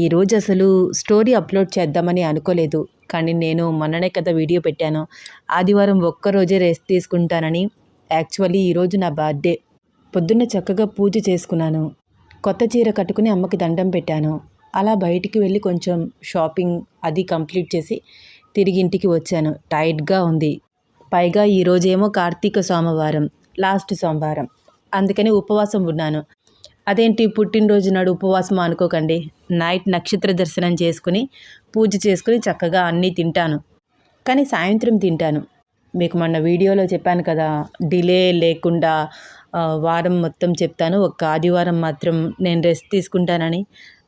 ఈరోజు అసలు story upload చేద్దామని అనుకోలేదు. కానీ నేను మొన్ననే కదా వీడియో పెట్టాను. ఆదివారం ఒక్కరోజే రెస్ట్ తీసుకుంటానని యాక్చువల్లీ ఈరోజు నా బర్త్డే. పొద్దున్న చక్కగా పూజ చేసుకున్నాను. కొత్త చీర కట్టుకుని అమ్మకి దండం పెట్టాను. అలా బయటికి వెళ్ళి కొంచెం షాపింగ్ అది కంప్లీట్ చేసి తిరిగి ఇంటికి వచ్చాను. టైట్గా ఉంది. పైగా ఈరోజేమో కార్తీక సోమవారం లాస్ట్ సోమవారం. అందుకని ఉపవాసం ఉన్నాను. అదేంటి పుట్టినరోజు నాడు ఉపవాసం అనుకోకండి. నైట్ నక్షత్ర దర్శనం చేసుకుని పూజ చేసుకుని చక్కగా అన్నీ తింటాను. కానీ సాయంత్రం తింటాను. మీకు మొన్న వీడియోలో చెప్పాను కదా డిలే లేకుండా వారం మొత్తం చెప్తాను. ఒక్క ఆదివారం మాత్రం నేను రెస్ట్ తీసుకుంటానని.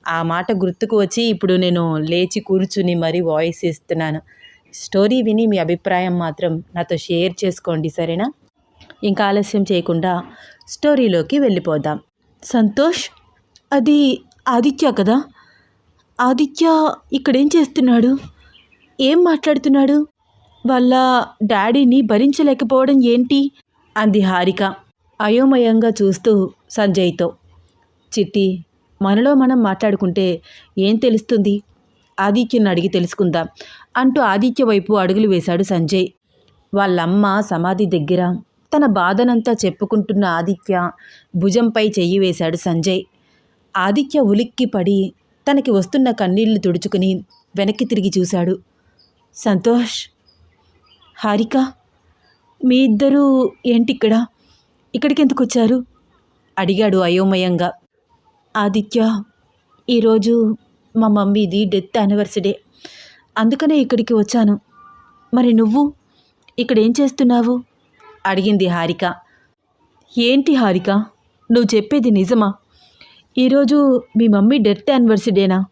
ఆ మాట గుర్తుకు వచ్చి ఇప్పుడు నేను లేచి కూర్చుని మరీ వాయిస్ ఇస్తున్నాను. స్టోరీ విని మీ అభిప్రాయం మాత్రం నాతో షేర్ చేసుకోండి సరేనా? ఇంకా ఆలస్యం చేయకుండా స్టోరీలోకి వెళ్ళిపోదాం. సంతోష్? అది ఆదిత్య కదా? ఆదిత్య ఇక్కడేం చేస్తున్నాడు? ఏం మాట్లాడుతున్నాడు? వాళ్ళ డాడీని భరించలేకపోవడం ఏంటి? అంది హారిక అయోమయంగా చూస్తూ సంజయ్తో. చిట్టి మనలో మనం మాట్లాడుకుంటే ఏం తెలుస్తుంది? ఆదిత్యను అడిగి తెలుసుకుందాం అంటూ ఆదిత్య వైపు అడుగులు వేశాడు సంజయ్. వాళ్ళమ్మ సమాధి దగ్గర తన బాధనంతా చెప్పుకుంటున్న ఆదిత్య భుజంపై చెయ్యి వేశాడు సంజయ్. ఆదిత్య ఉలిక్కి పడి తనకి వస్తున్న కన్నీళ్ళు తుడుచుకుని వెనక్కి తిరిగి చూశాడు. సంతోష్ హారిక మీ ఇద్దరూ ఏంటిక్కడ? ఇక్కడికి ఎందుకు వచ్చారు అడిగాడు అయోమయంగా. ఆదిత్య ఈరోజు మా మమ్మీది డెత్ యానివర్సరీ. అందుకనే ఇక్కడికి వచ్చాను. మరి నువ్వు? ఇక్కడ ఏం చేస్తున్నావు? అడిగింది హారిక. ఏంటి హారిక? నువ్వు చెప్పేది నిజమా? ఈరోజు మీ మమ్మీ డెత్ యానివర్సరీడేనా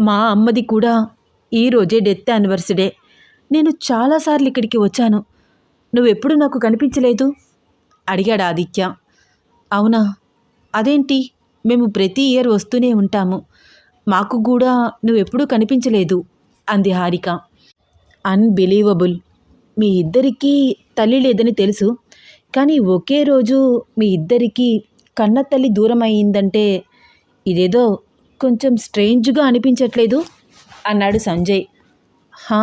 మా అమ్మది కూడా ఈరోజే డెత్ యానివర్సరీడే నేను చాలాసార్లు ఇక్కడికి వచ్చాను. నువ్వెప్పుడు నాకు కనిపించలేదు? అడిగాడు ఆదిత్య. అవునా? అదేంటి? మేము ప్రతి ఇయర్ వస్తూనే ఉంటాము. మాకు కూడా నువ్వెప్పుడూ కనిపించలేదు అంది హారిక. అన్బిలీవబుల్. మీ ఇద్దరికీ తల్లి లేదని తెలుసు. కానీ ఒకే రోజు మీ ఇద్దరికీ కన్న తల్లి దూరం అయ్యిందంటే ఇదేదో కొంచెం స్ట్రేంజ్గా అనిపించట్లేదు? అన్నాడు సంజయ్. హా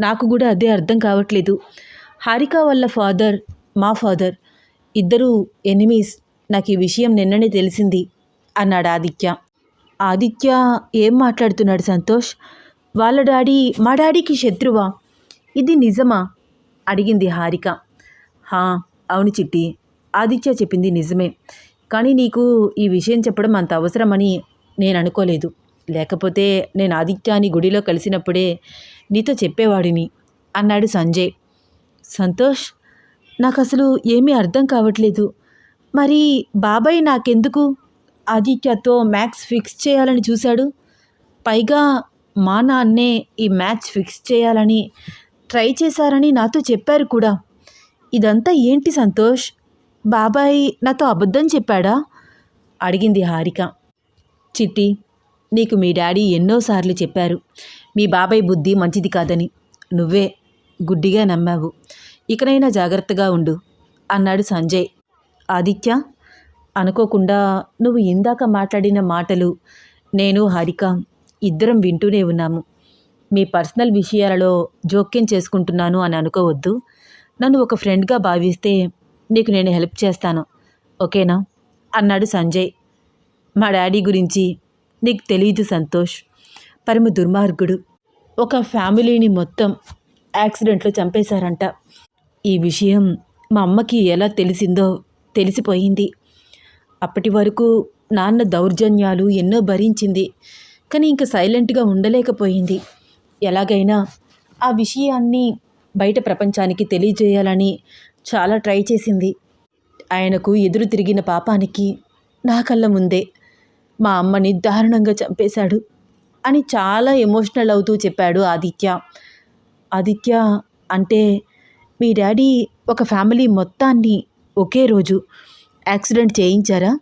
నాకు కూడా అదే అర్థం కావట్లేదు. హారిక వాళ్ళ ఫాదర్ మా ఫాదర్ ఇద్దరు ఎనిమీస్. నాకు ఈ విషయం నిన్ననే తెలిసింది అన్నాడు ఆదిత్య. ఆదిత్య ఏం మాట్లాడుతున్నాడు సంతోష్? వాళ్ళ డాడీ మా డాడీకి శత్రువా? ఇది నిజమా? అడిగింది హారిక. హా అవును చిట్టి. ఆదిత్య చెప్పింది నిజమే. కానీ నీకు ఈ విషయం చెప్పడం అంత అవసరమని నేను అనుకోలేదు. లేకపోతే నేను ఆదిత్యాని గుడిలో కలిసినప్పుడే నీతో చెప్పేవాడిని అన్నాడు సంజయ్. సంతోష్ నాకు అసలు ఏమీ అర్థం కావట్లేదు. మరి బాబాయ్ నాకెందుకు? ఆదిత్యతో మ్యాథ్స్ ఫిక్స్ చేయాలని చూశాడు. పైగా మా నాన్నే ఈ మ్యాచ్ ఫిక్స్ చేయాలని ట్రై చేశారని నాతో చెప్పారు కూడా. ఇదంతా ఏంటి సంతోష్? బాబాయ్ నాతో అబద్ధం చెప్పాడా? అడిగింది హారిక. చిట్టి నీకు మీ డాడీ ఎన్నోసార్లు చెప్పారు. మీ బాబాయ్ బుద్ధి మంచిది కాదని. నువ్వే గుడ్డిగా నమ్మావు. ఇకనైనా జాగ్రత్తగా ఉండు అన్నాడు సంజయ్. ఆదిత్య అనుకోకుండా నువ్వు ఇందాక మాట్లాడిన మాటలు నేను హారిక ఇద్దరం వింటూనే ఉన్నాము. మీ పర్సనల్ విషయాలలో జోక్యం చేసుకుంటున్నాను అని అనుకోవద్దు. నన్ను ఒక ఫ్రెండ్గా భావిస్తే నీకు నేను హెల్ప్ చేస్తాను. ఓకేనా? అన్నాడు సంజయ్. మా డాడీ గురించి నీకు తెలియదు సంతోష్. పరమ దుర్మార్గుడు. ఒక ఫ్యామిలీని మొత్తం యాక్సిడెంట్లో చంపేశారంట. ఈ విషయం మా అమ్మకి ఎలా తెలిసిందో తెలిసిపోయింది. అప్పటి వరకు నాన్న దౌర్జన్యాలు ఎన్నో భరించింది కానీ ఇంక సైలెంట్గా ఉండలేకపోయింది. ఎలాగైనా ఆ విషయాన్ని బయట ప్రపంచానికి తెలియజేయాలని చాలా ట్రై చేసింది. ఆయనకు ఎదురు తిరిగిన పాపానికి నా కళ్ళ ముందే మా అమ్మని దారుణంగా చంపేశాడు అని చాలా ఎమోషనల్ అవుతూ చెప్పాడు ఆదిత్య. ఆదిత్య అంటే మీ డాడీ ఒక ఫ్యామిలీ మొత్తాన్ని ఒకే రోజు యాక్సిడెంట్ చేయించారా?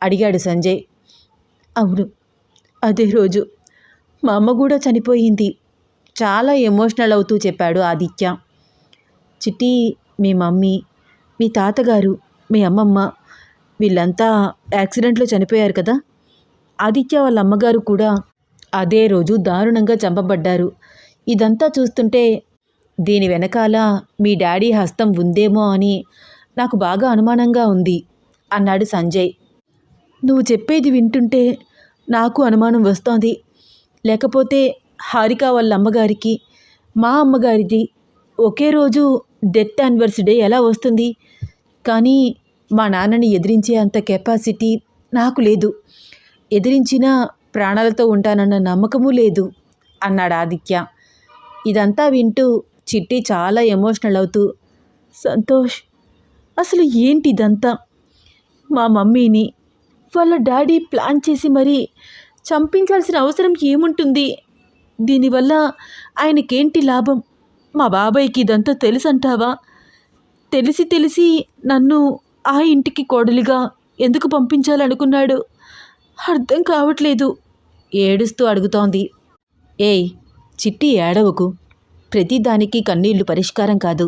అడిగాడు సంజయ్. అవును అదే రోజు మా అమ్మ కూడా చనిపోయింది. చాలా ఎమోషనల్ అవుతూ చెప్పాడు ఆదిత్య. చిట్టి మీ మమ్మీ మీ తాతగారు మీ అమ్మమ్మ వీళ్ళంతా యాక్సిడెంట్లో చనిపోయారు కదా? ఆదిత్య వాళ్ళ అమ్మగారు కూడా అదే రోజు దారుణంగా చంపబడ్డారు. ఇదంతా చూస్తుంటే దీని వెనకాల మీ డాడీ హస్తం ఉందేమో అని నాకు బాగా అనుమానంగా ఉంది అన్నాడు సంజయ్. నువ్వు చెప్పేది వింటుంటే నాకు అనుమానం వస్తోంది. లేకపోతే హారిక వాళ్ళ అమ్మగారికి మా అమ్మగారిది ఒకే రోజు డెత్ యానివర్సరీ ఎలా వస్తుంది? కానీ మా నాన్నని ఎదిరించే అంత కెపాసిటీ నాకు లేదు. ఎదిరించినా ప్రాణాలతో ఉంటానన్న నమ్మకము లేదు అన్నాడు ఆదిత్య. ఇదంతా వింటూ చిట్టి చాలా ఎమోషనల్ అవుతూ సంతోష్ అసలు ఏంటి ఇదంతా మా మమ్మీని వాళ్ళ డాడీ ప్లాన్ చేసి మరీ చంపించాల్సిన అవసరం ఏముంటుంది? దీనివల్ల ఆయనకేంటి లాభం? మా బాబాయ్కి ఇదంతా తెలుసంటావా? తెలిసి తెలిసి నన్ను ఆ ఇంటికి కోడలిగా ఎందుకు పంపించాలనుకున్నాడు? అర్థం కావట్లేదు. ఏడుస్తూ అడుగుతోంది. ఏయ్ చిట్టి ఏడవకు. ప్రతిదానికి కన్నీళ్ళు పరిష్కారం కాదు.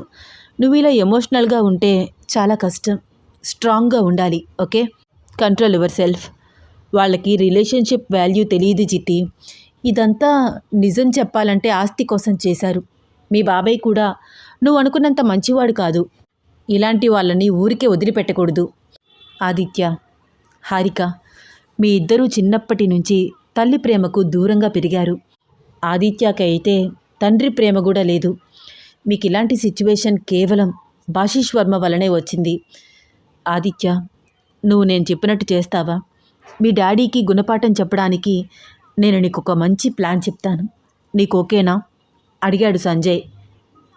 నువ్వు ఇలా ఎమోషనల్గా ఉంటే చాలా కష్టం. స్ట్రాంగ్గా ఉండాలి ఓకే? Control yourself. వాళ్ళకి రిలేషన్షిప్ వాల్యూ తెలియదు చిట్టి. ఇదంతా నిజం చెప్పాలంటే ఆస్తి కోసం చేశారు. మీ బాబాయ్ కూడా నువ్వు అనుకున్నంత మంచివాడు కాదు. ఇలాంటి వాళ్ళని ఊరికే వదిలిపెట్టకూడదు. ఆదిత్య హారిక మీ ఇద్దరూ చిన్నప్పటి నుంచి తల్లి ప్రేమకు దూరంగా పెరిగారు. ఆదిత్యకి అయితే తండ్రి ప్రేమ కూడా లేదు. మీకు ఇలాంటి సిచ్యువేషన్ కేవలం భాషీష్ వర్మ వల్లనే వచ్చింది. ఆదిత్య నువ్వు నేను చెప్పినట్టు చేస్తావా? మీ డాడీకి గుణపాఠం చెప్పడానికి నేను నీకు ఒక మంచి ప్లాన్ చెప్తాను. నీకు ఓకేనా అడిగాడు సంజయ్.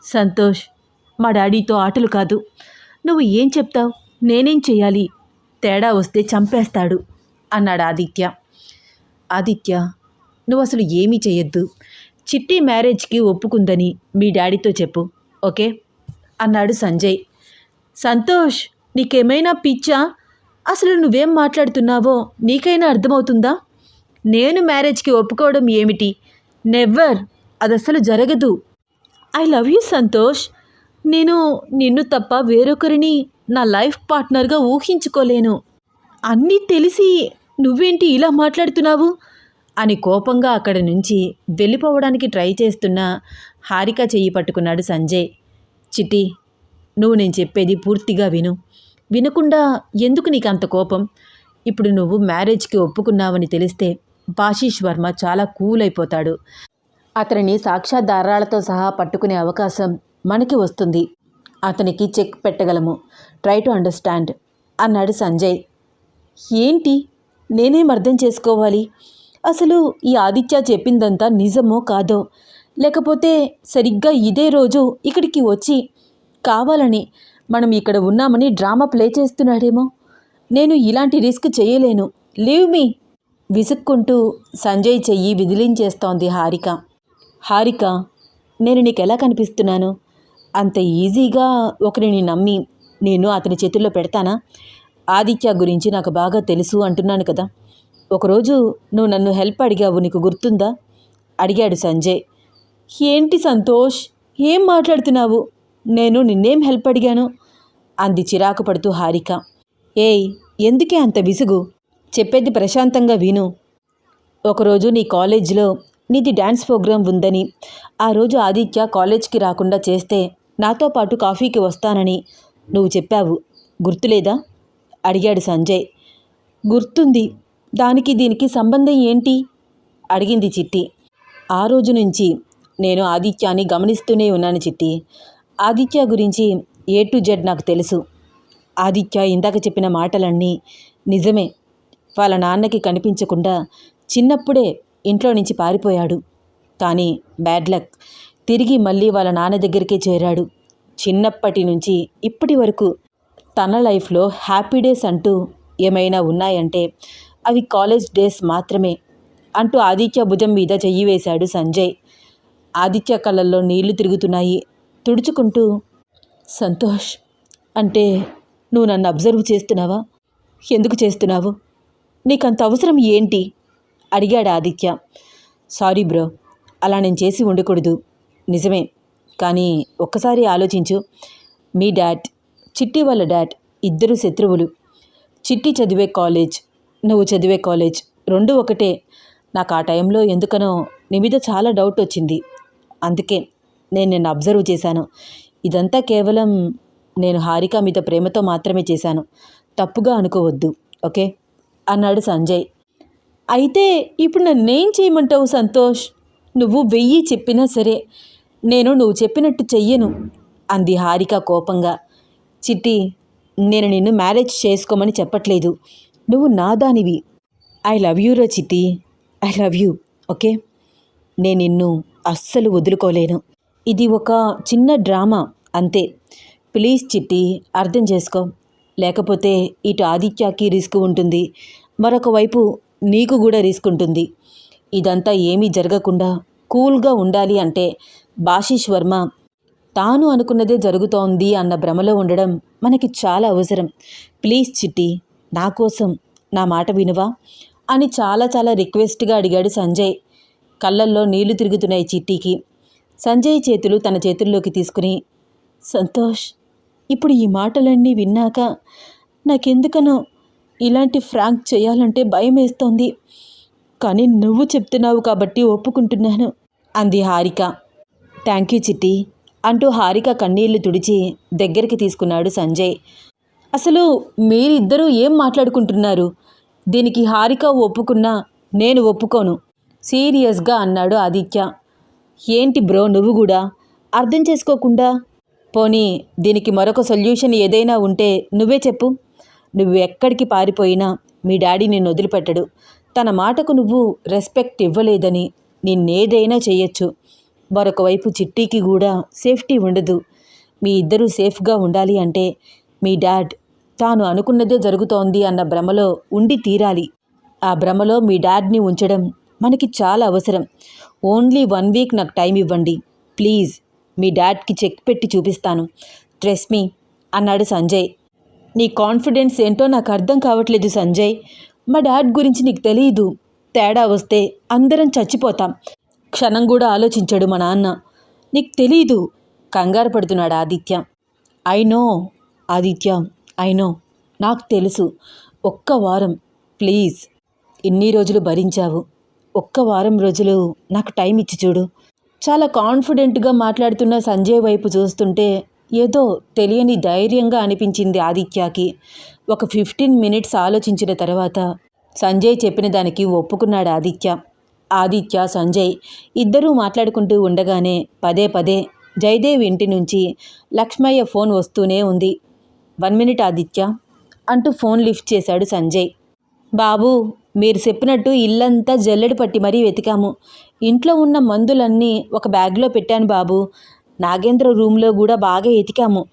సంతోష్ మా డాడీతో ఆటలు కాదు. నువ్వు ఏం చెప్తావు? నేనేం చేయాలి తేడా వస్తే చంపేస్తాడు అన్నాడు ఆదిత్య. ఆదిత్య నువ్వు అసలు ఏమీ చేయొద్దు చిట్టి మ్యారేజ్కి ఒప్పుకుందని మీ డాడీతో చెప్పు ఓకే? అన్నాడు సంజయ్. సంతోష్ నీకేమైనా పిచ్చా? అసలు నువ్వేం మాట్లాడుతున్నావో నీకైనా అర్థమవుతుందా? నేను మ్యారేజ్కి ఒప్పుకోవడం ఏమిటి? నెవ్వర్ అది అసలు జరగదు. I love you Santosh. నేను నిన్ను తప్ప వేరొకరిని నా లైఫ్ పార్ట్నర్గా ఊహించుకోలేను. అన్నీ తెలిసి నువ్వేంటి ఇలా మాట్లాడుతున్నావు? అని కోపంగా అక్కడి నుంచి వెళ్ళిపోవడానికి ట్రై చేస్తున్న హారిక చెయ్యి పట్టుకున్నాడు సంజయ్. చిట్టి నువ్వు నేను చెప్పేది పూర్తిగా విను. వినకుండా ఎందుకు నీకు అంత కోపం? ఇప్పుడు నువ్వు మ్యారేజ్కి ఒప్పుకున్నావని తెలిస్తే బాషీష్ వర్మ చాలా కూల్ అయిపోతాడు అతనిని సాక్ష్యాధారాలతో సహా పట్టుకునే అవకాశం మనకి వస్తుంది. అతనికి చెక్ పెట్టగలము. ట్రై టు అండర్స్టాండ్ అన్నాడు సంజయ్. ఏంటి? నేనేం అర్థం చేసుకోవాలి? అసలు ఈ ఆదిత్య చెప్పిందంతా నిజమో కాదో? లేకపోతే సరిగ్గా ఇదే రోజు ఇక్కడికి వచ్చి కావాలని మనం ఇక్కడ ఉన్నామని డ్రామా ప్లే చేస్తున్నాడేమో? నేను ఇలాంటి రిస్క్ చేయలేను. Leave me. విసుక్కుంటూ సంజయ్ చెయ్యి విదిలించేస్తోంది హారిక. హారిక నేను నీకెలా కనిపిస్తున్నాను? అంత ఈజీగా ఒకరిని నమ్మి నేను అతని చేతుల్లో పెడతానా? ఆదిత్య గురించి నాకు బాగా తెలుసు అంటున్నాను కదా. ఒకరోజు నువ్వు నన్ను హెల్ప్ అడిగావు నీకు గుర్తుందా? అడిగాడు సంజయ్. ఏంటి సంతోష్? ఏం మాట్లాడుతున్నావు? నేను నిన్నేం హెల్ప్ అడిగాను? అంది చిరాకు పడుతూ హారిక. ఏయ్ ఎందుకే అంత విసుగు? చెప్పేది ప్రశాంతంగా విను. ఒకరోజు నీ కాలేజీలో నీది డ్యాన్స్ ప్రోగ్రాం ఉందని ఆ రోజు ఆదిత్య కాలేజ్కి రాకుండా చేస్తే నాతో పాటు కాఫీకి వస్తానని నువ్వు చెప్పావు. గుర్తులేదా? అడిగాడు సంజయ్. గుర్తుంది. దానికి దీనికి సంబంధం ఏంటి? అడిగింది చిట్టి. ఆ రోజు నుంచి నేను ఆదిత్యాన్ని గమనిస్తూనే ఉన్నాను చిట్టి. ఆదిత్య గురించి ఏ టు జెడ్ నాకు తెలుసు. ఆదిత్య ఇందాక చెప్పిన మాటలన్నీ నిజమే. వాళ్ళ నాన్నకి కనిపించకుండా చిన్నప్పుడే ఇంట్లో నుంచి పారిపోయాడు. కానీ బ్యాడ్ లక్. తిరిగి మళ్ళీ వాళ్ళ నాన్న దగ్గరికే చేరాడు. చిన్నప్పటి నుంచి ఇప్పటి వరకు తన లైఫ్లో హ్యాపీ డేస్ అంటూ ఏమైనా ఉన్నాయంటే అవి కాలేజ్ డేస్ మాత్రమే అంటూ ఆదిత్య భుజం మీద చెయ్యి వేశాడు సంజయ్. ఆదిత్య కళ్ళల్లో నీళ్ళు తిరుగుతున్నాయి. తుడుచుకుంటూ సంతోష్ అంటే నువ్వు నన్ను అబ్జర్వ్ చేస్తున్నావా? ఎందుకు చేస్తున్నావు? నీకంత అవసరం ఏంటి? అడిగాడు ఆదిత్య. సారీ బ్రో అలా నేను చేసి ఉండకూడదు. నిజమే కానీ ఒక్కసారి ఆలోచించు. మీ డాడ్ చిట్టి వాళ్ళ డాడ్ ఇద్దరు శత్రువులు. చిట్టి చదివే కాలేజ్ నువ్వు చదివే కాలేజ్ రెండు ఒకటే. నాకు ఆ టైంలో ఎందుకనో నీ మీద చాలా డౌట్ వచ్చింది. అందుకే నేను నిన్ను అబ్జర్వ్ చేశాను. ఇదంతా కేవలం నేను హారిక మీద ప్రేమతో మాత్రమే చేశాను. తప్పుగా అనుకోవద్దు ఓకే? అన్నాడు సంజయ్. అయితే ఇప్పుడు నన్నేం చేయమంటావు సంతోష్? నువ్వు వెయ్యి చెప్పినా సరే నేను నువ్వు చెప్పినట్టు చెయ్యను అంది హారిక కోపంగా. చిట్టి నేను నిన్ను మ్యారేజ్ చేసుకోమని చెప్పట్లేదు. నువ్వు నాదానివి ఐ లవ్ యూ రా చిట్టి. I love you okay? నేను నిన్ను అస్సలు వదులుకోలేను. ఇది ఒక చిన్న డ్రామా అంతే. ప్లీజ్ చిట్టి అర్థం చేసుకో. లేకపోతే ఇటు ఆదిత్యకి రిస్క్ ఉంటుంది. మరొక వైపు నీకు కూడా రిస్క్ ఉంటుంది. ఇదంతా ఏమీ జరగకుండా కూల్గా ఉండాలి అంటే బాషిష్ వర్మ తాను అనుకున్నదే జరుగుతోంది అన్న భ్రమలో ఉండడం మనకి చాలా అవసరం. ప్లీజ్ చిట్టి నా కోసం నా మాట వినువా? అని చాలా చాలా రిక్వెస్ట్గా అడిగాడు సంజయ్. కళ్ళల్లో నీళ్ళు తిరుగుతున్నాయి చిట్టికి. సంజయ్ చేతులు తన చేతుల్లోకి తీసుకుని సంతోష్ ఇప్పుడు ఈ మాటలన్నీ విన్నాక నాకెందుకనో ఇలాంటి ఫ్రాంక్ చేయాలంటే భయం వేస్తోంది కానీ నువ్వు చెప్తున్నావు కాబట్టి ఒప్పుకుంటున్నాను అంది హారిక. థ్యాంక్ యూ చిట్టి అంటూ హారిక కన్నీళ్ళు తుడిచి దగ్గరికి తీసుకున్నాడు సంజయ్. అసలు మీరిద్దరూ ఏం మాట్లాడుకుంటున్నారు? దీనికి హారిక ఒప్పుకున్నా నేను ఒప్పుకోను సీరియస్గా అన్నాడు ఆదిత్య. ఏంటి బ్రో నువ్వు కూడా? అర్థం చేసుకోకుండా పోనీ దీనికి మరొక సొల్యూషన్ ఏదైనా ఉంటే నువ్వే చెప్పు. నువ్వు ఎక్కడికి పారిపోయినా మీ డాడీ నిన్ను వదిలిపెట్టడు. తన మాటకు నువ్వు రెస్పెక్ట్ ఇవ్వలేదని నిన్నేదైనా చేయొచ్చు మరొక వైపు చిట్టీకి కూడా సేఫ్టీ ఉండదు. మీ ఇద్దరూ సేఫ్గా ఉండాలి అంటే మీ డాడ్ తాను అనుకున్నదే జరుగుతోంది అన్న భ్రమలో ఉండి తీరాలి. ఆ భ్రమలో మీ డాడ్ని ఉంచడం మనకి చాలా అవసరం. ఓన్లీ వన్ వీక్ నాకు టైం ఇవ్వండి. ప్లీజ్. మీ డాడ్కి చెక్ పెట్టి చూపిస్తాను. ట్రెస్ మీ అన్నాడు సంజయ్. నీ కాన్ఫిడెన్స్ ఏంటో నాకు అర్థం కావట్లేదు సంజయ్. మా డాడ్ గురించి నీకు తెలియదు తేడా వస్తే అందరం చచ్చిపోతాం. క్షణం కూడా ఆలోచించాడు మా నాన్న. నీకు తెలీదు. కంగారు పడుతున్నాడు ఆదిత్య. అయినో ఆదిత్య అయినో నాకు తెలుసు. ఒక్క వారం ప్లీజ్ ఇన్ని రోజులు భరించావు. ఒక్క వారం రోజులు నాకు టైం ఇచ్చి చూడు. చాలా కాన్ఫిడెంట్గా మాట్లాడుతున్న సంజయ్ వైపు చూస్తుంటే ఏదో తెలియని ధైర్యంగా అనిపించింది ఆదిత్యకి. ఒక ఫిఫ్టీన్ మినిట్స్ ఆలోచించిన తర్వాత సంజయ్ చెప్పిన దానికి ఒప్పుకున్నాడు ఆదిత్య. ఆదిత్య సంజయ్ ఇద్దరూ మాట్లాడుకుంటూ ఉండగానే పదే పదే జయదేవ్ ఇంటి నుంచి లక్ష్మయ్య ఫోన్ వస్తూనే ఉంది. వన్ మినిట్ ఆదిత్య అంటూ ఫోన్ లిఫ్ట్ చేశాడు సంజయ్. బాబు మీరు చెప్పినట్టు ఇల్లంతా జల్లెడు పట్టి మరీ వెతికాము. ఇంట్లో ఉన్న మందులన్నీ ఒక బ్యాగ్లో పెట్టాను బాబు. నాగేంద్ర రూమ్లో కూడా బాగా ఎతికాము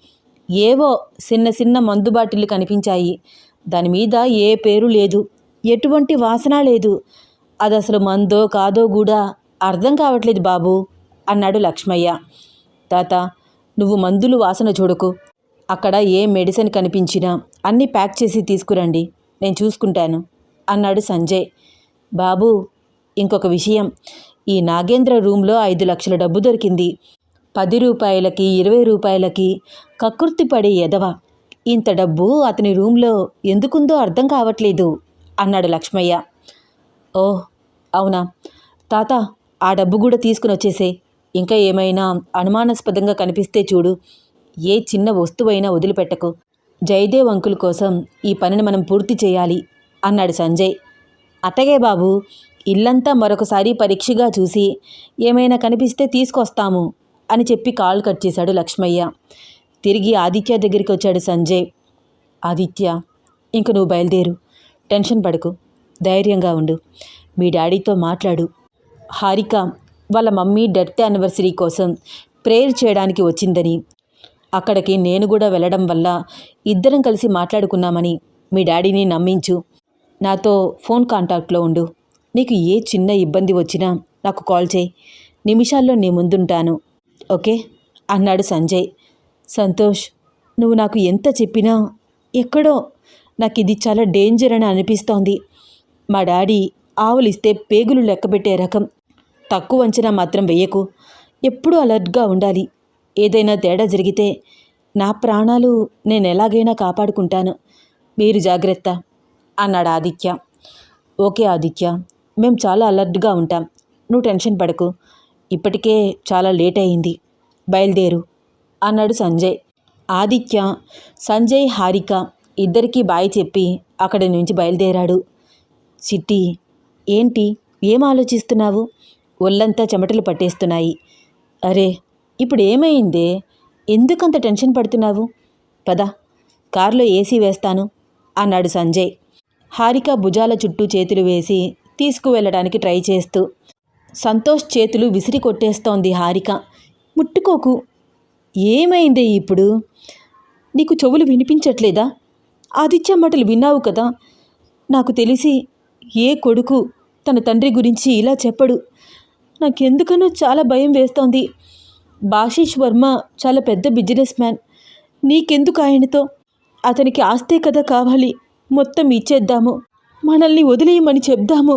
ఏవో చిన్న చిన్న మందు బాటిల్లు కనిపించాయి. దాని మీద ఏ పేరు లేదు. ఎటువంటి వాసన లేదు. అది అసలు మందో కాదో కూడా అర్థం కావట్లేదు బాబు అన్నాడు లక్ష్మయ్య. తాత నువ్వు మందులు వాసన చూడకు. అక్కడ ఏ మెడిసిన్ కనిపించినా అన్నీ ప్యాక్ చేసి తీసుకురండి. నేను చూసుకుంటాను. అన్నాడు సంజయ్. బాబు ఇంకొక విషయం. ఈ నాగేంద్ర రూమ్లో ఐదు లక్షల డబ్బు దొరికింది. పది రూపాయలకి ఇరవై రూపాయలకి కకృతి పడే ఎదవ ఇంత డబ్బు అతని రూమ్లో ఎందుకుందో అర్థం కావట్లేదు అన్నాడు లక్ష్మయ్య. ఓ అవునా. తాత ఆ డబ్బు కూడా తీసుకుని వచ్చేసే. ఇంకా ఏమైనా అనుమానాస్పదంగా కనిపిస్తే చూడు. ఏ చిన్న వస్తువైనా వదిలిపెట్టకు. జయదేవ్ అంకుల్ కోసం ఈ పనిని మనం పూర్తి చేయాలి. అన్నాడు సంజయ్. అట్టగే బాబు ఇల్లంతా మరొకసారి పరీక్షగా చూసి ఏమైనా కనిపిస్తే తీసుకొస్తాము అని చెప్పి కాల్ కట్ చేశాడు లక్ష్మయ్య. తిరిగి ఆదిత్య దగ్గరికి వచ్చాడు సంజయ్. ఆదిత్య ఇంక నువ్వు బయలుదేరు. టెన్షన్ పడకు ధైర్యంగా ఉండు. మీ డాడీతో మాట్లాడు. హారిక వాళ్ళ మమ్మీ డెత్ యానివర్సరీ కోసం ప్రేయర్ చేయడానికి వచ్చిందని. అక్కడికి నేను కూడా వెళ్ళడం వల్ల ఇద్దరం కలిసి మాట్లాడుకున్నామని మీ డాడీని నమ్మించు. నాతో ఫోన్ కాంటాక్ట్లో ఉండు. నీకు ఏ చిన్న ఇబ్బంది వచ్చినా నాకు కాల్ చేయి. నిమిషాల్లో నీ ముందుంటాను. ఓకే? అన్నాడు సంజయ్. సంతోష్ నువ్వు నాకు ఎంత చెప్పినా ఎక్కడో నాకు ఇది చాలా డేంజర్ అని అనిపిస్తోంది. మా డాడీ ఆవులిస్తే పేగులు లెక్కబెట్టే రకం. తక్కువ అంచనా మాత్రం వెయ్యకు. ఎప్పుడూ అలర్ట్గా ఉండాలి. ఏదైనా తేడా జరిగితే నా ప్రాణాలు నేను ఎలాగైనా కాపాడుకుంటాను. మీరు జాగ్రత్త. అన్నాడు ఆదిత్య. ఓకే ఆదిత్య మేము చాలా అలర్ట్గా ఉంటాం. నువ్వు టెన్షన్ పడకు. ఇప్పటికే చాలా లేట్ అయింది. బయలుదేరు అన్నాడు సంజయ్. ఆదిత్య సంజయ్ హారిక ఇద్దరికీ బాయ్ చెప్పి అక్కడి నుంచి బయలుదేరాడు. చిట్టి ఏంటి? ఏం ఆలోచిస్తున్నావు? ఒళ్ళంతా చెమటలు పట్టేస్తున్నాయి. అరే ఇప్పుడు ఏమైందే? ఎందుకంత టెన్షన్ పడుతున్నావు? పద కారులో ఏసీ వేస్తాను అన్నాడు సంజయ్. హారిక భుజాల చుట్టూ చేతులు వేసి తీసుకువెళ్ళడానికి ట్రై చేస్తూ సంతోష్ చేతులు విసిరి కొట్టేస్తోంది హారిక. ముట్టుకోకు. ఏమైందే ఇప్పుడు? నీకు చెవులు వినిపించట్లేదా? ఆదిత్య మాటలు విన్నావు కదా? నాకు తెలిసి ఏ కొడుకు తన తండ్రి గురించి ఇలా చెప్పడు. నాకెందుకనో చాలా భయం వేస్తోంది. బాషీష్ వర్మ చాలా పెద్ద బిజినెస్ మ్యాన్. నీకెందుకు ఆయనతో? అతనికి ఆస్తే కదా కావాలి. మొత్తం ఇచ్చేద్దాము. మనల్ని వదిలేయమని చెప్దాము.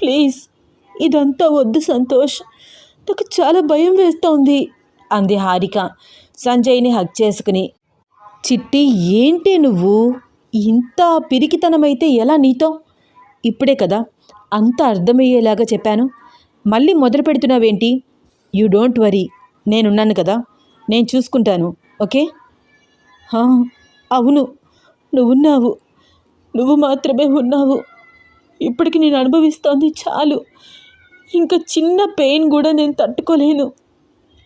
ప్లీజ్ ఇదంతా వద్దు సంతోష్. నాకు చాలా భయం వేస్తోంది అంది హారిక. సంజయ్ని హక్ చేసుకుని. చిట్టి ఏంటి నువ్వు? ఇంత పిరికితనమైతే ఎలా నీతో? ఇప్పుడే కదా అంత అర్థమయ్యేలాగా చెప్పాను. మళ్ళీ మొదలు పెడుతున్నావేంటి? యూ డోంట్ వరీ నేనున్నాను కదా నేను చూసుకుంటాను ఓకే? అవును నువ్వున్నావు. నువ్వు మాత్రమే ఉన్నావు. ఇప్పటికి నేను అనుభవిస్తోంది చాలు. ఇంకా చిన్న పెయిన్ కూడా నేను తట్టుకోలేను.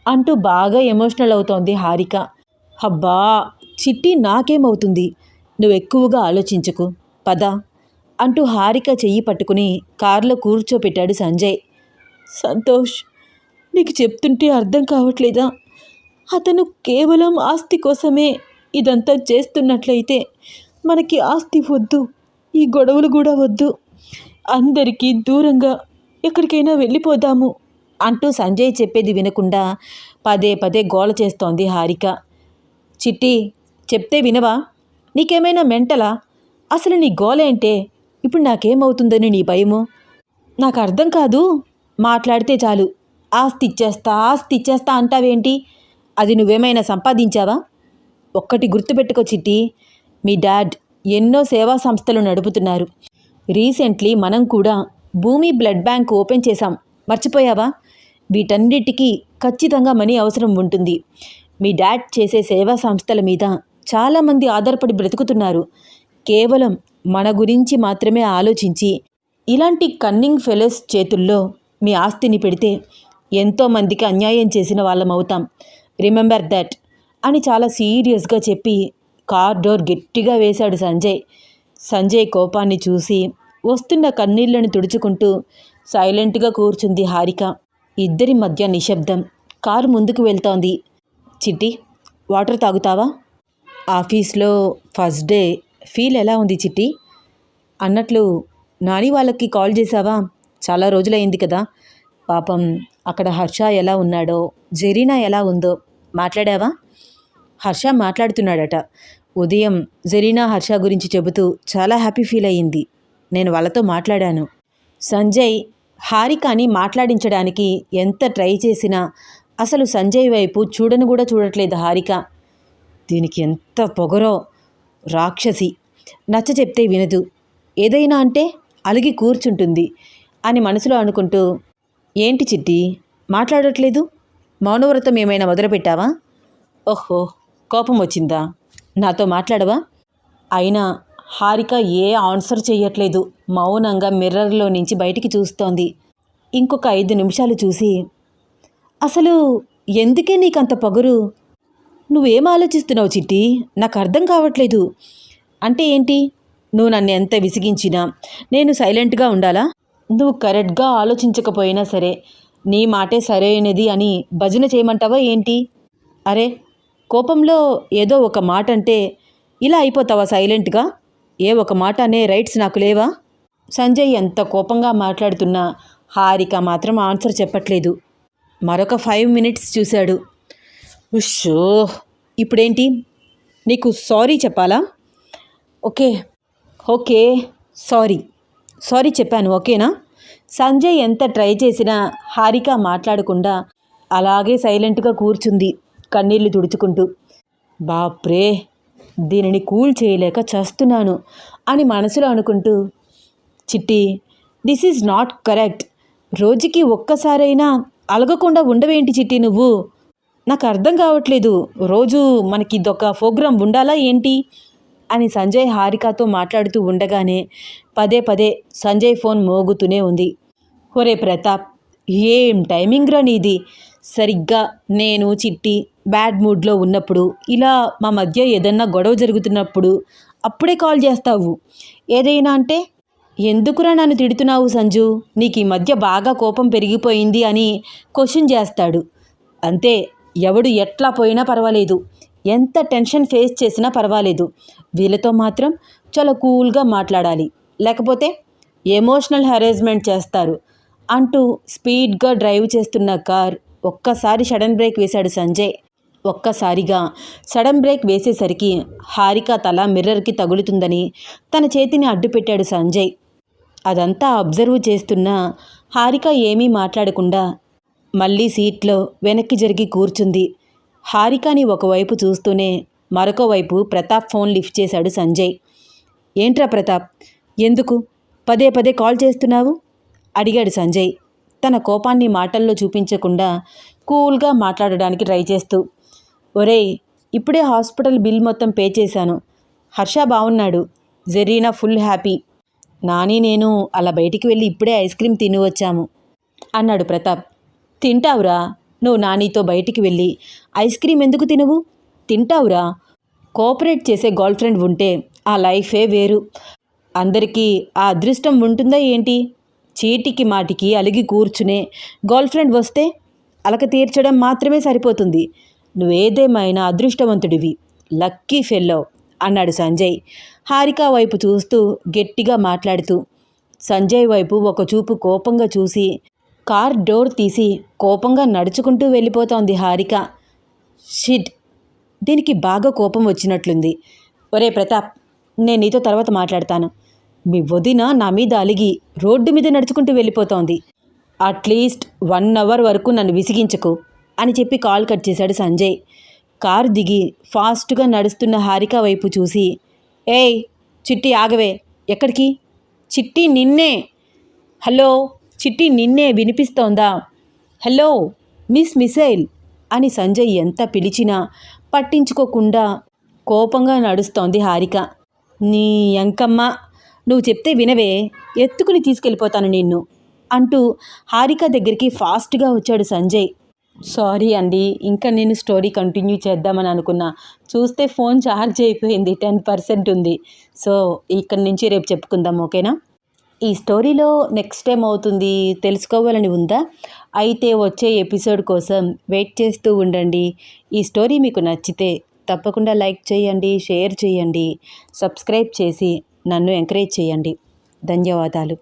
అంటూ బాగా ఎమోషనల్ అవుతోంది హారిక. అబ్బా చిట్టి నాకేమవుతుంది? నువ్వు ఎక్కువగా ఆలోచించకు. పద అంటూ హారిక చెయ్యి పట్టుకుని కారులో కూర్చోపెట్టాడు సంజయ్. సంతోష్ నీకు చెప్తుంటే అర్థం కావట్లేదా? అతను కేవలం ఆస్తి కోసమే ఇదంతా చేస్తున్నట్లయితే మనకి ఆస్తి వద్దు ఈ గొడవలు కూడా వద్దు. అందరికీ దూరంగా ఎక్కడికైనా వెళ్ళిపోదాము అంటూ సంజయ్ చెప్పేది వినకుండా పదే పదే గోల చేస్తోంది హారిక. చిట్టి చెప్తే వినవా? నీకేమైనా మెంటలా? అసలు నీ గోలేంటే ఇప్పుడు నాకేమవుతుందని నీ భయము? నాకు అర్థం కాదు. మాట్లాడితే చాలు. ఆస్తి ఇచ్చేస్తా ఆస్తి ఇచ్చేస్తా అంటావేంటి? అది నువ్వేమైనా సంపాదించావా? ఒక్కటి గుర్తుపెట్టుకో చిట్టి. మీ డాడ్ ఎన్నో సేవా సంస్థలు నడుపుతున్నారు. రీసెంట్లీ మనం కూడా భూమి బ్లడ్ బ్యాంక్ ఓపెన్ చేశాం. మర్చిపోయావా? వీటన్నిటికీ ఖచ్చితంగా మనీ అవసరం ఉంటుంది. మీ డాడ్ చేసే సేవా సంస్థల మీద చాలామంది ఆధారపడి బ్రతుకుతున్నారు. కేవలం మన గురించి మాత్రమే ఆలోచించి ఇలాంటి కన్నింగ్ ఫెలోస్ చేతుల్లో మీ ఆస్తిని పెడితే ఎంతోమందికి అన్యాయం చేసిన వాళ్ళం అవుతాం రిమెంబర్ దట్ అని చాలా సీరియస్గా చెప్పి కార్ డోర్ గట్టిగా వేశాడు సంజయ్. సంజయ్ కోపాన్ని చూసి వస్తున్న కన్నీళ్ళను తుడుచుకుంటూ సైలెంట్గా కూర్చుంది హారిక. ఇద్దరి మధ్య నిశ్శబ్దం. కారు ముందుకు వెళ్తోంది. చిట్టి వాటర్ తాగుతావా? ఆఫీస్లో ఫస్ట్ డే ఫీల్ ఎలా ఉంది చిట్టి? అన్నట్లు నాని వాళ్ళకి కాల్ చేసావా చాలా రోజులైంది కదా. పాపం అక్కడ హర్ష ఎలా ఉన్నాడో జెరీనా ఎలా ఉందో మాట్లాడావా? హర్ష మాట్లాడుతున్నాడట. ఉదయం జెరీనా హర్ష గురించి చెబుతూ చాలా హ్యాపీ ఫీల్ అయ్యింది. నేను వాళ్ళతో మాట్లాడాను. సంజయ్ హారికాని మాట్లాడించడానికి ఎంత ట్రై చేసినా అసలు సంజయ్ వైపు చూడను కూడా చూడట్లేదు హారిక. దీనికి ఎంత పొగరో రాక్షసి. నచ్చ చెప్తే వినదు. ఏదైనా అంటే అలిగి కూర్చుంటుంది అని మనసులో అనుకుంటూ ఏంటి చిట్టి మాట్లాడట్లేదు? మౌనవ్రతం ఏమైనా మొదలుపెట్టావా? ఓహో కోపం వచ్చిందా? నాతో మాట్లాడవా? అయినా హారిక ఏ ఆన్సర్ చెయ్యట్లేదు. మౌనంగా మిర్రర్లో నుంచి బయటికి చూస్తోంది. ఇంకొక ఐదు నిమిషాలు చూసి అసలు ఎందుకే నీకంత పొగరు? నువ్వేం ఆలోచిస్తున్నావు చిట్టి? నాకు అర్థం కావట్లేదు. అంటే ఏంటి? నువ్వు నన్ను ఎంత విసిగించినా నేను సైలెంట్గా ఉండాలా? నువ్వు కరెక్ట్గా ఆలోచించకపోయినా సరే నీ మాటే సరైనది అని భజన చేయమంటావా ఏంటి? అరే కోపంలో ఏదో ఒక మాట అంటే ఇలా అయిపోతావా సైలెంట్గా? ఏ ఒక మాట అనే రైట్స్ నాకు లేవా? సంజయ్ ఎంత కోపంగా మాట్లాడుతున్నా హారిక మాత్రం ఆన్సర్ చెప్పట్లేదు. మరొక ఫైవ్ మినిట్స్ చూశాడు. ఉషో ఇప్పుడేంటి? నీకు సారీ చెప్పాలా? ఓకే. Okay sorry. సారీ చెప్పాను ఓకేనా? సంజయ్ ఎంత ట్రై చేసినా హారిక మాట్లాడకుండా అలాగే సైలెంట్గా కూర్చుంది. కన్నీళ్ళు తుడుచుకుంటూ బాప్రే దీనిని కూల్ చేయలేక చస్తున్నాను అని మనసులో అనుకుంటూ చిట్టి దిస్ ఈజ్ నాట్ కరెక్ట్. రోజుకి ఒక్కసారైనా అలగకుండా ఉండవేంటి చిట్టి నువ్వు? నాకు అర్థం కావట్లేదు. రోజు మనకి ఇదొక ప్రోగ్రాం ఉండాలా ఏంటి? అని సంజయ్ హారికతో మాట్లాడుతూ ఉండగానే పదే పదే సంజయ్ ఫోన్ మోగుతూనే ఉంది. ఒరే ప్రతాప్ ఏం టైమింగ్ రా నీది? సరిగ్గా నేను చిట్టి బ్యాడ్ మూడ్లో ఉన్నప్పుడు ఇలా మా మధ్య ఏదన్నా గొడవ జరుగుతున్నప్పుడు అప్పుడే కాల్ చేస్తావు. ఏదైనా అంటే ఎందుకురా నన్ను తిడుతున్నావు సంజు? నీకు ఈ మధ్య బాగా కోపం పెరిగిపోయింది అని క్వశ్చన్ చేస్తాడు. అంతే ఎవడు ఎట్లా పోయినా పర్వాలేదు. ఎంత టెన్షన్ ఫేస్ చేసినా పర్వాలేదు. వీళ్ళతో మాత్రం చాలా కూల్గా మాట్లాడాలి. లేకపోతే ఎమోషనల్ హెరేజ్మెంట్ చేస్తారు. అంటూ స్పీడ్గా డ్రైవ్ చేస్తున్న కార్ ఒక్కసారి సడన్ బ్రేక్ వేశాడు సంజయ్. ఒక్కసారిగా సడన్ బ్రేక్ వేసేసరికి హారిక తల మిర్రర్కి తగులుతుందని తన చేతిని అడ్డుపెట్టాడు సంజయ్. అదంతా అబ్జర్వ్ చేస్తున్న హారిక ఏమీ మాట్లాడకుండా మళ్ళీ సీట్లో వెనక్కి జరిగి కూర్చుంది. హారికని ఒకవైపు చూస్తూనే మరొక వైపు ప్రతాప్ ఫోన్ లిఫ్ట్ చేశాడు సంజయ్. ఏంట్రా ప్రతాప్? ఎందుకు? పదే పదే కాల్ చేస్తున్నావు? అడిగాడు సంజయ్. తన కోపాన్ని మాటల్లో చూపించకుండా కూల్గా మాట్లాడడానికి ట్రై చేస్తూ ఒరేయ్ ఇప్పుడే హాస్పిటల్ బిల్ మొత్తం పే చేశాను. హర్ష బాగున్నాడు జెరీనా ఫుల్ హ్యాపీ. నాని నేను అలా బయటికి వెళ్ళి ఇప్పుడే ఐస్ క్రీమ్ తిని వచ్చాము అన్నాడు ప్రతాప్. తింటావురా. నువ్వు నానితో బయటికి వెళ్ళి ఐస్ క్రీమ్ ఎందుకు తినవు? తింటావురా. కోఆపరేట్ చేసే గర్ల్ ఫ్రెండ్ ఉంటే ఆ లైఫే వేరు. అందరికీ ఆ అదృష్టం ఉంటుందా ఏంటి? చీటికి మాటికి అలిగి కూర్చునే గర్ల్ ఫ్రెండ్ వస్తే అలక తీర్చడం మాత్రమే సరిపోతుంది. నువ్వేదేమైనా అదృష్టవంతుడివి. లక్కీ ఫెల్లో అన్నాడు సంజయ్. హారిక వైపు చూస్తూ గట్టిగా మాట్లాడుతూ సంజయ్ వైపు ఒక చూపు కోపంగా చూసి కార్ డోర్ తీసి కోపంగా నడుచుకుంటూ వెళ్ళిపోతోంది హారిక. షిట్! దీనికి బాగా కోపం వచ్చినట్లుంది. ఒరే ప్రతాప్ నేను నీతో తర్వాత మాట్లాడతాను. మీ వదిన నా మీద అలిగి రోడ్డు మీద నడుచుకుంటూ వెళ్ళిపోతోంది. అట్లీస్ట్ వన్ అవర్ వరకు నన్ను విసిగించకు అని చెప్పి కాల్ కట్ చేశాడు సంజయ్. కారు దిగి ఫాస్ట్గా నడుస్తున్న హారిక వైపు చూసి ఏయ్ చిట్టి ఆగవే. ఎక్కడికి? చిట్టి నిన్నే. హలో చిట్టి నిన్నే వినిపిస్తోందా? Hello miss missile. అని సంజయ్ ఎంత పిలిచినా పట్టించుకోకుండా కోపంగా నడుస్తోంది హారిక. నీ ఎంకమ్మ నువ్వు చెప్తే వినవే ఎత్తుకుని తీసుకెళ్ళిపోతాను నిన్ను అంటూ హారిక దగ్గరికి ఫాస్ట్గా వచ్చాడు సంజయ్. సారీ అండి ఇంకా నేను స్టోరీ కంటిన్యూ చేద్దామని అనుకున్నా. చూస్తే ఫోన్ ఛార్జ్ అయిపోయింది టెన్ పర్సెంట్ ఉంది. సో ఇక్కడి నుంచి రేపు చెప్పుకుందాం ఓకేనా? ఈ స్టోరీలో నెక్స్ట్ టైం అవుతుంది తెలుసుకోవాలని ఉందా? అయితే వచ్చే ఎపిసోడ్ కోసం వెయిట్ చేస్తూ ఉండండి. ఈ స్టోరీ మీకు నచ్చితే తప్పకుండా లైక్ చేయండి షేర్ చేయండి సబ్స్క్రైబ్ చేసి నన్ను ఎంకరేజ్ చేయండి. ధన్యవాదాలు.